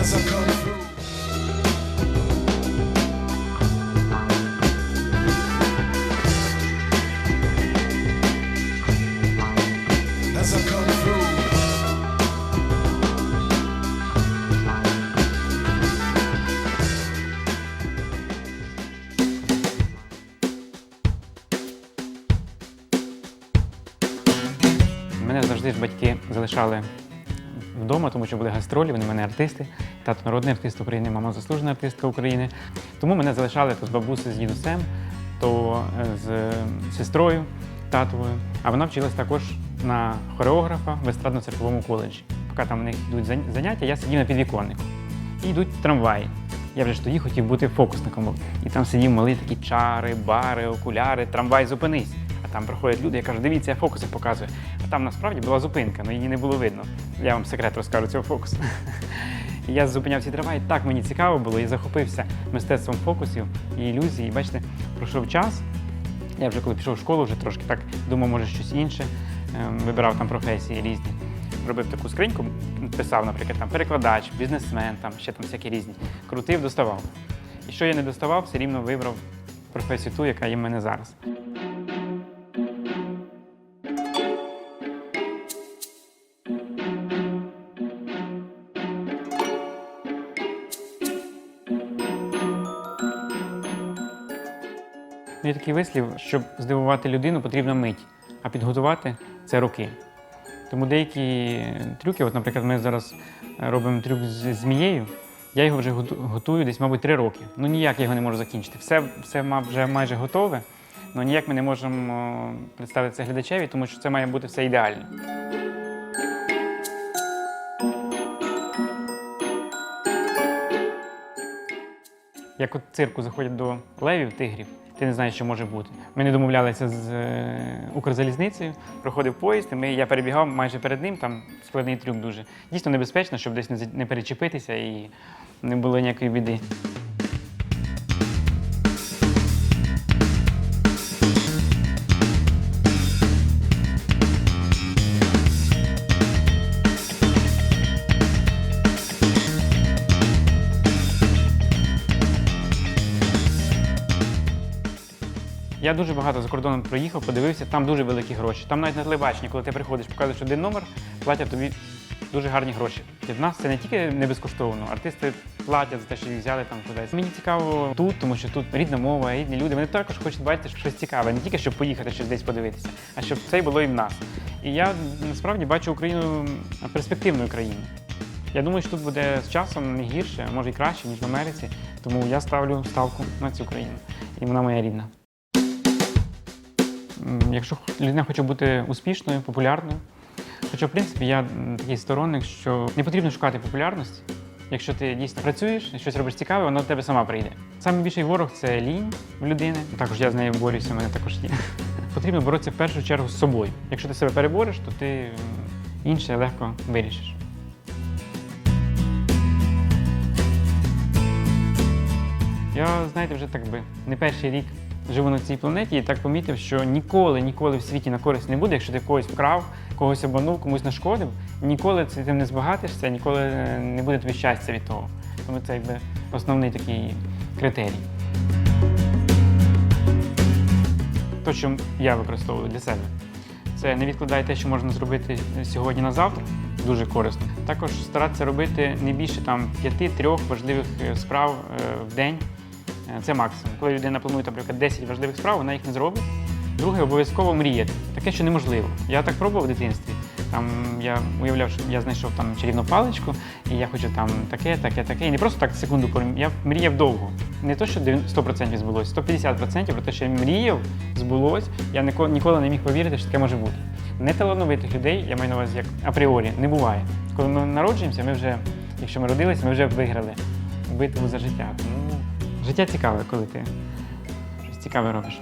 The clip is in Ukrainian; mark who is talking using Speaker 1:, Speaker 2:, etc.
Speaker 1: as I Мене завжди батьки залишали вдома, тому що були гастролі, вони мене артисти. Тато народний артист України, мама заслужена артистка України. Тому мене залишали то з бабусею, з дідусем, то е, з сестрою татовою. А вона вчилась також на хореографа в естрадно-цирковому коледжі. Поки там в них йдуть заняття, я сидів на підвіконнику. І йдуть трамваї. Я вже ж тоді хотів бути фокусником. І там сидів малий такі чари, бари, окуляри, трамвай, зупинись. Там проходять люди, я кажу, дивіться, я фокуси показую. А там насправді була зупинка, але її не було видно. Я вам секрет розкажу цього фокусу. І я зупиняв ці трамваї, так мені цікаво було і захопився мистецтвом фокусів і ілюзій. І бачите, пройшов час. Я вже коли пішов в школу, вже трошки так думав, може щось інше. Ем, Вибирав там професії різні. Робив таку скриньку, писав, наприклад, там перекладач, бізнесмен, там ще там всякі різні. Крутив, доставав. І що я не доставав, все рівно вибрав професію ту, яка є в мене зараз. Є такий вислів, щоб здивувати людину, потрібна мить, а підготувати це роки. Тому деякі трюки, от, наприклад, ми зараз робимо трюк з змією, я його вже готую десь, мабуть, три роки. Ну ніяк я його не можу закінчити. Все, все вже майже готове, але ніяк ми не можемо представити це глядачеві, тому що це має бути все ідеально. Як от цирку заходять до левів, тигрів, ти не знаєш, що може бути. Ми не домовлялися з е, Укрзалізницею, проходив поїзд, і ми, я перебігав майже перед ним, там складний трюк дуже. Дійсно небезпечно, щоб десь не, не перечепитися і не було ніякої біди. Я дуже багато за кордоном проїхав, подивився, там дуже великі гроші. Там навіть на телебаченні, коли ти приходиш, показуєш один номер, платять тобі дуже гарні гроші. Для нас це не тільки не безкоштовно, артисти платять за те, що їх взяли там кудись. Мені цікаво тут, тому що тут рідна мова, рідні люди. Вони також хочуть бачити щось цікаве, не тільки щоб поїхати щось десь подивитися, а щоб це було і в нас. І я насправді бачу Україну перспективною країною. Я думаю, що тут буде з часом не гірше, може і краще, ніж в Америці. Тому я ставлю ставку на цю країну. І вона моя рідна. Якщо людина хоче бути успішною, популярною, хоча, в принципі, я такий сторонник, що не потрібно шукати популярності. Якщо ти дійсно працюєш і щось робиш цікаве, воно до тебе сама прийде. Самий більший ворог це лінь в людини. Також я з нею борюся, в мене також є. Потрібно боротися в першу чергу з собою. Якщо ти себе перебореш, то ти інше легко вирішиш. Я, знаєте, вже так би не перший рік живу на цій планеті і так помітив, що ніколи, ніколи в світі на користь не буде, якщо ти когось вкрав, когось обманув, комусь нашкодив. Ніколи це тим не збагатишся, ніколи е, не буде тобі щастя від того. Тому це якби основний такий критерій. То, що я використовую для себе. Це не відкладай те, що можна зробити сьогодні на завтра, дуже корисно. Також старатися робити не більше там п'яти-трьох важливих е, справ е, в день. Е, Це максимум. Коли людина планує, наприклад, 10 важливих справ, вона їх не зробить. Друге, обов'язково мріяти. Таке, що неможливо. Я так пробував в дитинстві. Там я уявляв, що я знайшов там чарівну паличку, і я хочу там таке, таке, таке. І не просто так секунду Я мріяв довго. Не то, що 100% збулось, 150% про те, що я мріяв, збулось. Я ніколи не міг повірити, що таке може бути. Неталановитих людей, я маю на увазі як апріорі, не буває. Коли ми народжуємося, ми вже, якщо ми родилися, ми вже виграли битву за життя. Життя цікаве, коли ти щось цікаве робиш.